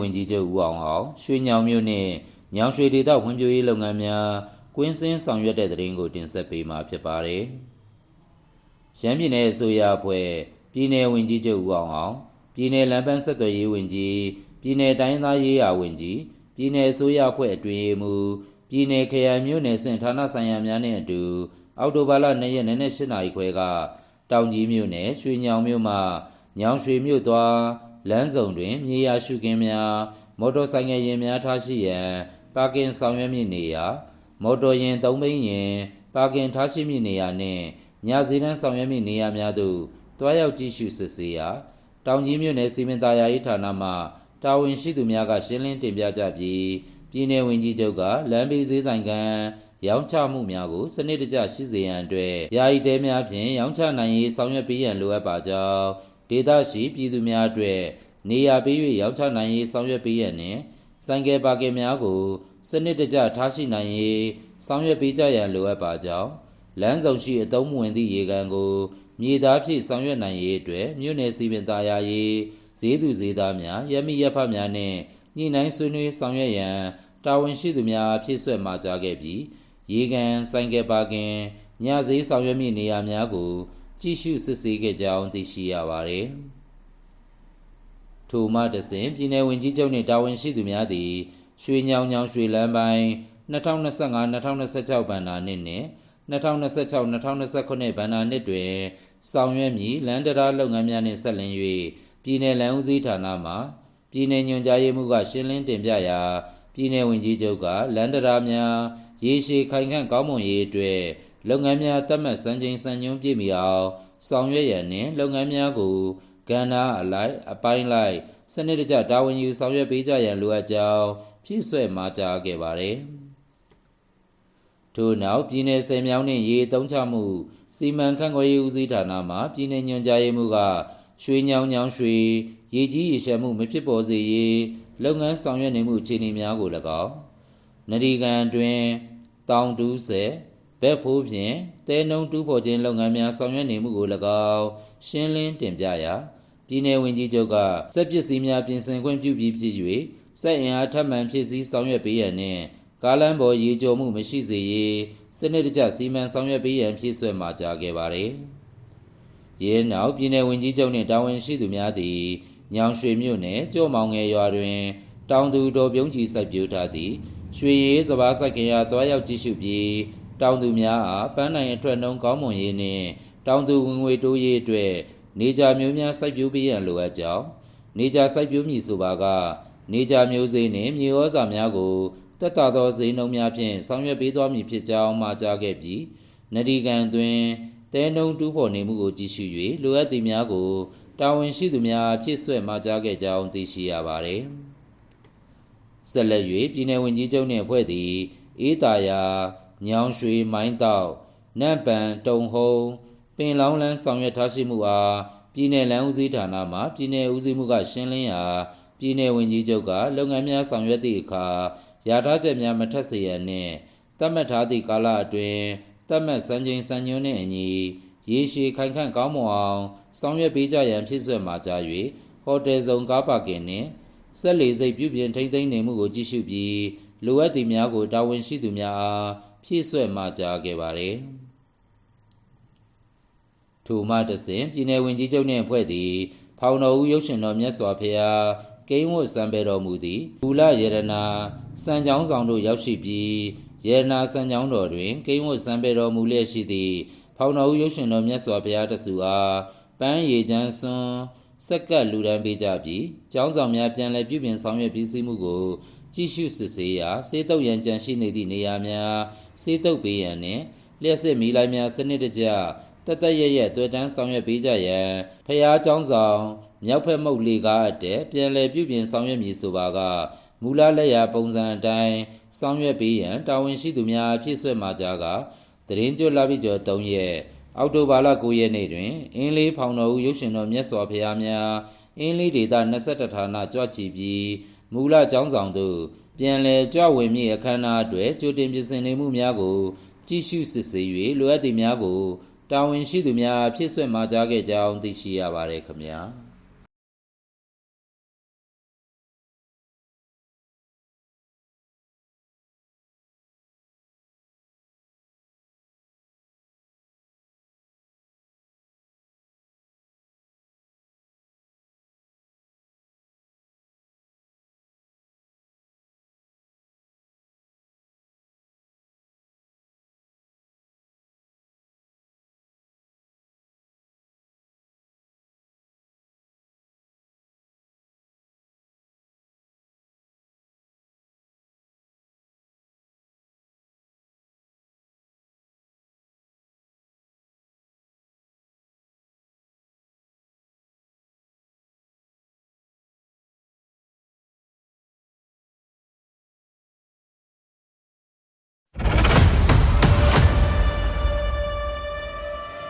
ဝန်ကြီးချုပ်ဦးအောင်အောင်ရွှေညောင်မြို့နှင့်ညောင်ရွှေဒေသဖွံ့ဖြိုးရေးလုပ်ငန်းများကွင်းစင်းဆောင်ရွက်တဲ့သတင်းကိုတင်ဆက်ပေးမှာဖြစ်ပါတယ်။ရန်ပြည်နယ်အစိုးရအဖွဲ့ပြည်နယ်ဝန်ကြီးချုပ်ဦးအောင်အောင်ပြည်နယ်လမ်းပန်းဆက်သွယ်ရေးဝန်ကြီးပြည်နယ်တိုင်းသားရေးရာဝန်ကြီးပြည်နယ်အစိုးရအဖွဲ့အတွင်းမှပြည်နယ်ခရိုင်မြို့နယ်စင်ဌာနဆိုင်ရာများနဲ့အတူအောက်တိုဘာလ2ရက်နေ့နဲ့8နာရီခွဲကတောင်ကြီးမြို့နယ်ရွှေညောင်မြို့မှာညောင်ရွှေမြို့သွား လမ်းစုံတွင် မြေယာရှုခင်းများမော်တော်ဆိုင်ငယ်ယာဉ်များထားရှိရန်ပါကင်ဆောင်ရွက်မည့်နေရာမော်တော်ယာဉ်၃ဘီးယာဉ်ပါကင်ထားရှိမည့်နေရာနှင့်ညစီတန်းဆောင်ရွက်မည့်နေရာများသို့တွားရောက်ကြည့်ရှုစစ်ဆေးရာတောင်ကြီးမြို့နယ်စီမံသားယာရေးဌာနမှတာဝန်ရှိသူများကရှင်းလင်းတင်ပြကြပြီးပြည်내ဝင်ကြီးချုပ်ကလမ်းဘေးဈေးဆိုင်ကန်ရောင်းချမှုများကိုစနစ်တကျရှိစေရန်အတွက်ယာယီတဲများဖြင့်ရောင်းချနိုင်ရေးဆောင်ရွက်ပေးရန်လိုအပ်ပါကြောင်း ဒေသရှိပြည်သူများအတွက်နေရာပေး၍ရောင်းချနိုင်ရေးဆောင်ရွက်ပေးရန်နှင့်ဆိုင်ကယ်ပါကင်များကိုစနစ်တကျထားရှိနိုင်ရေးဆောင်ရွက်ပေးကြရန်လိုအပ်ပါကြောင်းလမ်းဆောင်ရှိအသုံးမဝင်သည့်ရေကန်ကိုမြေသားဖြင့်ဆောင်ရွက်နိုင်ရေးအတွက်မြို့နယ်စီပင်သားယာရေးဈေးသူဈေးသားများရမီရပ်ဖတ်များနှင့်ညှိနှိုင်းဆွေးနွေးဆောင်ရွက်ရန်တာဝန်ရှိသူများဖြစ်ဆွဲမှာကြားခဲ့ပြီးရေကန်ဆိုင်ကယ်ပါကင်ညဈေးဆောင်ရွက်မည့်နေရာများကို ကြည့်ရှုစစ်ဆေးခဲ့ကြောင်းသိရှိရပါသည်ထိုမှတစဉ်ပြည်내ဝင်ကြီးချုပ်နှင့်တာဝန်ရှိသူများသည်ရွှေညောင်ညောင်ရွှေလန်းပိုင်း2025-2026ဘဏ္ဍာနှစ်နှင့်2026-2029ဘဏ္ဍာနှစ်တွင်ဆောင်ရွက်မည့်လန်ဒရာလုပ်ငန်းများနှင့်ဆက်လင်း၍ပြည်내လန်ဦးစီးဌာနမှပြည်내ညွှန်ကြားရေးမှူးကရှင်းလင်းတင်ပြရာပြည်내ဝင်ကြီးချုပ်ကလန်ဒရာများရေရှည်ခိုင်ခန့်ကောင်းမွန်ရေးအတွက် လုပ်ငန်းများတတ်မှတ်စံချိန်စံညွှန်းပြည့်မီအောင်ဆောင်ရွက်ရန်နှင့်လုပ်ငန်းများကိုကဏ္ဍအလိုက်အပိုင်းလိုက်စနစ်တကျတာဝန်ယူဆောင်ရွက်ပေးကြရန်လိုအပ်ကြောင်းဖြည့်ဆွဲမှာကြားခဲ့ပါတယ်။ထို့နောက်ပြည်내ဆယ်မြောင်းနှင့်ရေအသုံးချမှုစီမံခန့်ခွဲရေးဦးစီးဌာနမှပြည်내ညွှန်ကြားရေးမှူးကရွှေညောင်ညောင်ရွှေရေကြီးရေရှမ်းမှုမဖြစ်ပေါ်စေရေးလုပ်ငန်းဆောင်ရွက်နေမှုအခြေအနေများကို၎င်းနဒီကန်တွင်တောင်တူးဆယ် ဘက်ဖိုးဖြင့်တဲနှုံတူးဖော်ခြင်းလုပ်ငန်းများဆောင်ရွက်နေမှုကို၎င်းရှင်းလင်းတင်ပြရာပြည်내ဝင်ကြီးချုပ်ကစက်ပစ္စည်းများပြင်ဆင်ခွင့်ပြုပြီးဖြစ်၍စက်အင်အားထပ်မံဖြစ်စည်းဆောင်ရွက်ပေးရန်နှင့်ကားလမ်းပေါ်ရေကျော်မှုမရှိစေရေးစနစ်တကျစီမံဆောင်ရွက်ပေးရန်ဖြစ်ဆွဲမှာကြားခဲ့ပါသည်။ရဲနောက်ပြည်내ဝင်ကြီးချုပ်နှင့်တာဝန်ရှိသူများသည်ညောင်ရွှေမြို့နယ်ကြော့မောင်ငယ်ရွာတွင် တောင်သူတော်ပြုံးကြီးစိုက်ပျိုးထားသည့်ရွှေရည်စဘာစိုက်ခင်ရာတွားရောက်ကြည့်ရှုပြီး တောင်သူများအားပန်းနိုင်အထွက်နှုံးကောင်းမွန်ရေးနှင့်တောင်သူဝင်ငွေတိုးရေးအတွက်နေကြမျိုးများစိုက်ပျိုးပေးရန်လိုအပ်ကြောင်းနေကြစိုက်ပျိုးမည်ဆိုပါကနေကြမျိုးစေ့နှင့်မြေဩဇာများကိုတက်တာသောဈေးနှုန်းများဖြင့်ဆောင်ရွက်ပေးသွားမည်ဖြစ်ကြောင်းမှာကြားခဲ့ပြီးနဒီကန်တွင်တဲနှုံတူးဖော်နေမှုကိုကြည့်ရှု၍လိုအပ်သည်များကိုတာဝန်ရှိသူများဖြစ်ဆွဲမှာကြားခဲ့ကြောင်းသိရှိရပါသည်ဆက်လက်၍ပြည်내ဝင်ကြီးချုပ်နှင့်အဖွဲ့သည်အေးတာယာ ညောင်ရွှေမိုင်းတောက်နန့်ပန်တုံဟုံးပင်လောင်းလန်းဆောင်ရွက်ထားရှိမှုအားပြည်내လမ်းဦးစီးဌာနမှပြည်내ဦးစီးမှုကရှင်းလင်းရာပြည်내ဝင်ကြီးချုပ်ကလုပ်ငန်းများဆောင်ရွက်သည့်အခါရာထားချက်များမထက်စေရန်နှင့်တတ်မှတ်ထားသည့်ကာလအတွင်းတတ်မှတ်စံချိန်စံညွှန်းနှင့်အညီရေရှည်ခိုင်ခန့်ကောင်းမွန်အောင်ဆောင်ရွက်ပေးကြရန်ဖြစ်ဆွဲမှာကြား၍ဟိုတယ်ဆောင်ကားပါကင်နှင့်ဆက်လီစိတ်ပြုပြင်ထိမ့်သိမ်းနေမှုကိုကြည့်ရှုပြီးလိုအပ်သည်များကိုတာဝန်ရှိသူများအား ဖြည့်ဆွဲမှာကြားခဲ့ပါသည်ထိုမှတစဉ်ပြည်내ဝင်ကြီးချုပ်နှင့်အဖွဲ့သည် ဖောင်တော်ဦးရုပ်ရှင်တော်မြတ်စွာဘုရားကိန်းဝတ်စံပေတော်မူသည်ဘူလယေရနာစံကြောင်းဆောင်တို့ရောက်ရှိပြီးယေရနာစံကြောင်းတော်တွင်ကိန်းဝတ်စံပေတော်မူလျက်ရှိသည့်ဖောင်တော်ဦးရုပ်ရှင်တော်မြတ်စွာဘုရားတဆူအားပန်းရည်ချမ်းစွန်းစက်ကပ်လူဒန်းပေးကြပြီးကျောင်းဆောင်များပြန်လည်ပြုပြင်ဆောင်ရွက်ပြီးစီးမှုကိုကြည့်ရှုစစ်ဆေးရာစေတုပ်ရန်ကြံရှိနေသည့်နေရာများ စေတုပ်ပေးရန်နှင့်လျှက်စစ်မီလိုက်များစနစ်တကျတတရရတွေ့တန်းဆောင်ရွက်ပေးကြရန်ဖျားကျောင်းဆောင်မြောက်ဖက်မုတ်လေကားအတဲ့ပြန်လည်ပြုပြင်ဆောင်ရွက်မည်ဆိုပါကမူလလက်ရာပုံစံအတိုင်းဆောင်ရွက်ပေးရန်တာဝန်ရှိသူများဖြစ်ဆွဲမှာကြားကတရင်ကျွလာပြီးကျော်3ရက်အောက်တိုဘာလ9ရက်နေ့တွင်အင်းလေးဖောင်တော်ဦးရုပ်ရှင်တော်မြတ်စွာဘုရားများအင်းလေးဒေသ21ဌာနကြွချီပြီးမူလကျောင်းဆောင်သို့ ပြန်လည်ကြွဝင်မည့်အခမ်းအနားအတွက်ကြိုတင်ပြင်ဆင်နေမှုများကိုကြည့်ရှုစစ်ဆေး၍လိုအပ်သည်များကိုတာဝန်ရှိသူများဖြစ်ဆွဲမှာကြားခဲ့ကြောင်းသိရှိရပါတယ်ခင်ဗျာ။